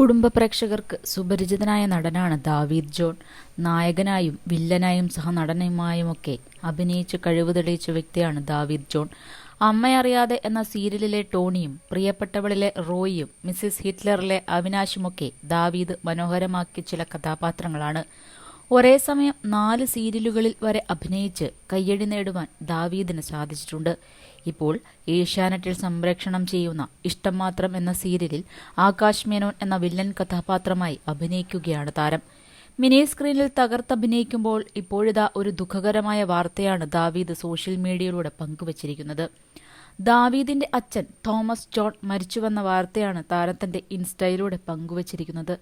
കുടുംബ പ്രേക്ഷകർക്ക് സുപരിചിതനായ നടനാണ് ദാവീദ് ജോൺ. നായകനായും വില്ലനായും സഹനടനുമായുമൊക്കെ അഭിനയിച്ച് കഴിവ് തെളിയിച്ച വ്യക്തിയാണ് ദാവീദ് ജോൺ. അമ്മയറിയാതെ എന്ന സീരിയലിലെ ടോണിയും പ്രിയപ്പെട്ടവളിലെ റോയിയും മിസ്സിസ് ഹിറ്റ്ലറിലെ അവിനാശുമൊക്കെ ദാവീദ് മനോഹരമാക്കിയ ചില കഥാപാത്രങ്ങളാണ്. ഒരേ സമയം നാല് സീരിയലുകളിൽ വരെ അഭിനയിച്ച് കയ്യടി നേടുവാൻ ദാവീദിന് സാധിച്ചിട്ടുണ്ട്. ഇപ്പോൾ ഏഷ്യാനെറ്റിൽ സംപ്രേക്ഷണം ചെയ്യുന്ന ഇഷ്ടം മാത്രം എന്ന സീരിയലിൽ ആകാശ് മേനോൻ എന്ന വില്ലൻ കഥാപാത്രമായി അഭിനയിക്കുകയാണ് താരം. മിനി സ്ക്രീനിൽ തകർത്തഭിനയിക്കുമ്പോൾ ഇപ്പോഴിതാ ഒരു ദുഃഖകരമായ വാർത്തയാണ് ദാവീദ് സോഷ്യൽ മീഡിയയിലൂടെ പങ്കുവച്ചിരിക്കുന്നത്. ദാവീദിന്റെ അച്ഛൻ തോമസ് ജോൺ മരിച്ചുവെന്ന വാർത്തയാണ് താരത്തിന്റെ ഇൻസ്റ്റയിലൂടെ പങ്കുവച്ചിരിക്കുന്നത്.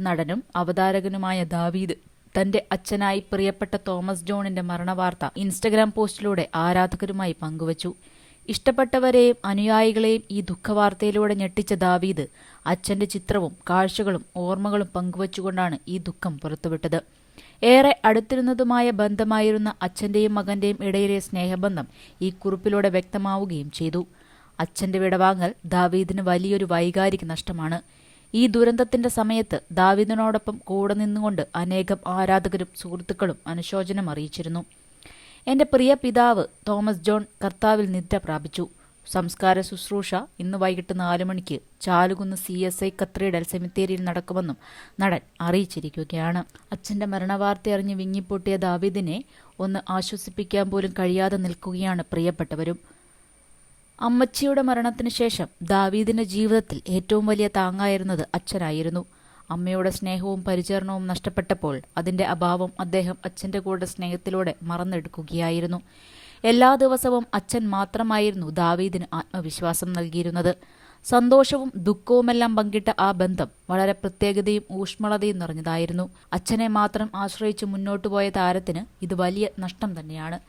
നടനും അവതാരകനുമായ ദാവീദ് തന്റെ അച്ഛനായി പ്രിയപ്പെട്ട തോമസ് ജോണിന്റെ മരണവാർത്ത ഇൻസ്റ്റഗ്രാം പോസ്റ്റിലൂടെ ആരാധകരുമായി പങ്കുവച്ചു. ഇഷ്ടപ്പെട്ടവരെയും അനുയായികളെയും ഈ ദുഃഖവാർത്തയിലൂടെ ഞെട്ടിച്ച ദാവീദ് അച്ഛന്റെ ചിത്രവും കാഴ്ചകളും ഓർമ്മകളും പങ്കുവച്ചുകൊണ്ടാണ് ഈ ദുഃഖം പുറത്തുവിട്ടത്. ഏറെ അടുത്തിരുന്നതുമായ ബന്ധമായിരുന്ന അച്ഛന്റെയും മകന്റെയും ഇടയിലെ സ്നേഹബന്ധം ഈ കുറിപ്പിലൂടെ വ്യക്തമാവുകയും ചെയ്തു. അച്ഛന്റെ വിടവാങ്ങൽ ദാവീദിന് വലിയൊരു വൈകാരിക നഷ്ടമാണ്. ഈ ദുരന്തത്തിന്റെ സമയത്ത് ദാവിദിനോടൊപ്പം കൂടെ നിന്നുകൊണ്ട് അനേകം ആരാധകരും സുഹൃത്തുക്കളും അനുശോചനം അറിയിച്ചിരുന്നു. എന്റെ പ്രിയ പിതാവ് തോമസ് ജോൺ കർത്താവിൽ നിദ്ര പ്രാപിച്ചു. സംസ്കാര ശുശ്രൂഷ ഇന്ന് വൈകിട്ട് നാലു മണിക്ക് Chalukunnu C S I cathedral സെമിത്തേരിയിൽ നടക്കുമെന്നും നടൻ അറിയിച്ചിരിക്കുകയാണ്. അച്ഛന്റെ മരണവാർത്ത അറിഞ്ഞ് വിങ്ങിപ്പൊട്ടിയ ദാവിദിനെ ഒന്ന് ആശ്വസിപ്പിക്കാൻ പോലും കഴിയാതെ നിൽക്കുകയാണ് പ്രിയപ്പെട്ടവരും. അമ്മച്ചിയുടെ മരണത്തിന് ശേഷം ദാവീദിന്റെ ജീവിതത്തിൽ ഏറ്റവും വലിയ താങ്ങായിരുന്നത് അച്ഛനായിരുന്നു. അമ്മയുടെ സ്നേഹവും പരിചരണവും നഷ്ടപ്പെട്ടപ്പോൾ അതിന്റെ അഭാവം അദ്ദേഹം അച്ഛന്റെ കൂടെ സ്നേഹത്തിലൂടെ മറന്നെടുക്കുകയായിരുന്നു. എല്ലാ ദിവസവും അച്ഛൻ മാത്രമായിരുന്നു ദാവീദിന് ആത്മവിശ്വാസം നൽകിയിരുന്നത്. സന്തോഷവും ദുഃഖവുമെല്ലാം പങ്കിട്ട ആ ബന്ധം വളരെ പ്രത്യേകതയും ഊഷ്മളതയും നിറഞ്ഞതായിരുന്നു. അച്ഛനെ മാത്രം ആശ്രയിച്ച് മുന്നോട്ടു പോയ താരത്തിന് ഇത് വലിയ നഷ്ടം തന്നെയാണ്.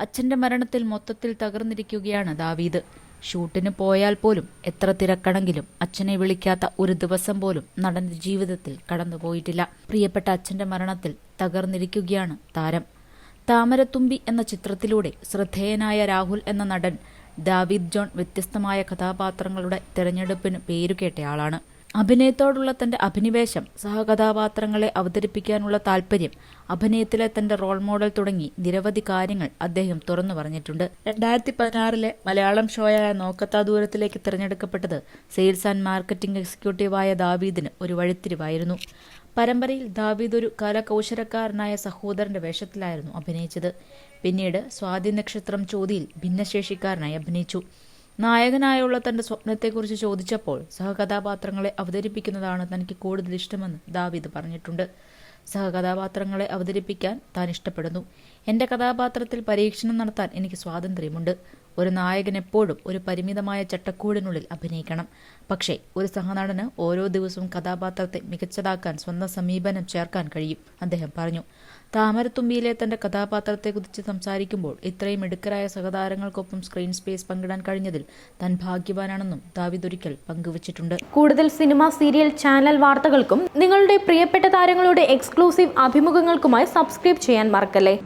അച്ഛന്റെ മരണത്തിൽ മൊത്തത്തിൽ തകർന്നിരിക്കുകയാണ് ദാവീദ്. ഷൂട്ടിന് പോയാൽ പോലും എത്ര തിരക്കണെങ്കിലും അച്ഛനെ വിളിക്കാത്ത ഒരു ദിവസം പോലും നടന്റെ ജീവിതത്തിൽ കടന്നുപോയിട്ടില്ല. പ്രിയപ്പെട്ട അച്ഛന്റെ മരണത്തിൽ തകർന്നിരിക്കുകയാണ് താരം. താമരത്തുമ്പി എന്ന ചിത്രത്തിലൂടെ ശ്രദ്ധേയനായ രാഹുൽ എന്ന നടൻ ദാവിദ് ജോൺ വ്യത്യസ്തമായ കഥാപാത്രങ്ങളുടെ തിരഞ്ഞെടുപ്പിന് പേരുകേട്ടയാളാണ് അഭിനയത്തോടുള്ള തന്റെ അഭിനിവേശം സഹകഥാപാത്രങ്ങളെ അവതരിപ്പിക്കാനുള്ള താല്പര്യം അഭിനയത്തിലെ തന്റെ റോൾ മോഡൽ തുടങ്ങി നിരവധി കാര്യങ്ങൾ അദ്ദേഹം തുറന്നു പറഞ്ഞിട്ടുണ്ട്. രണ്ടായിരത്തി പതിനാറിലെ മലയാളം ഷോയായ നോക്കത്താ ദൂരത്തിലേക്ക് തിരഞ്ഞെടുക്കപ്പെട്ടത് സെയിൽസ് ആൻഡ് മാർക്കറ്റിംഗ് എക്സിക്യൂട്ടീവായ ദാവീദിന് ഒരു വഴിത്തിരിവായിരുന്നു. പരമ്പരയിൽ ദാവീദ് ഒരു കലകൗശലക്കാരനായ സഹോദരന്റെ വേഷത്തിലായിരുന്നു അഭിനയിച്ചത്. പിന്നീട് സ്വാതി നക്ഷത്രം ചോതിയിൽ ഭിന്നശേഷിക്കാരനായി അഭിനയിച്ചു. നായകനായുള്ള തന്റെ സ്വപ്നത്തെക്കുറിച്ച് ചോദിച്ചപ്പോൾ സഹകഥാപാത്രങ്ങളെ അവതരിപ്പിക്കുന്നതാണ് തനിക്ക് കൂടുതൽ ഇഷ്ടമെന്ന് ദാവീദ് പറഞ്ഞിട്ടുണ്ട്. സഹകഥാപാത്രങ്ങളെ അവതരിപ്പിക്കാൻ താൻ ഇഷ്ടപ്പെടുന്നു. എന്റെ കഥാപാത്രത്തിൽ പരീക്ഷണം നടത്താൻ എനിക്ക് സ്വാതന്ത്ര്യമുണ്ട്. ഒരു നായകൻ എപ്പോഴും ഒരു പരിമിതമായ ചട്ടക്കൂടിനുള്ളിൽ അഭിനയിക്കണം. പക്ഷേ ഒരു സഹനടന് ഓരോ ദിവസവും കഥാപാത്രത്തെ മികച്ചതാക്കാൻ സ്വന്തം സമീപനം ചേർക്കാൻ കഴിയും അദ്ദേഹം പറഞ്ഞു. താമരത്തുമ്പിയിലെ തന്റെ കഥാപാത്രത്തെ കഥാപാത്രത്തെക്കുറിച്ച് സംസാരിക്കുമ്പോൾ ഇത്രയും മിടുക്കരായ സഹതാരങ്ങൾക്കൊപ്പം സ്ക്രീൻ സ്പേസ് പങ്കിടാൻ കഴിഞ്ഞതിൽ താൻ ഭാഗ്യവാനാണെന്നും ദാവിദ് ഒരിക്കൽ പങ്കുവച്ചിട്ടുണ്ട്. കൂടുതൽ സിനിമ സീരിയൽ ചാനൽ വാർത്തകൾക്കും നിങ്ങളുടെ പ്രിയപ്പെട്ട താരങ്ങളുടെ എക്സ്ക്ലൂസീവ് അഭിമുഖങ്ങൾക്കുമായി സബ്സ്ക്രൈബ് ചെയ്യാൻ മറക്കല്ലേ?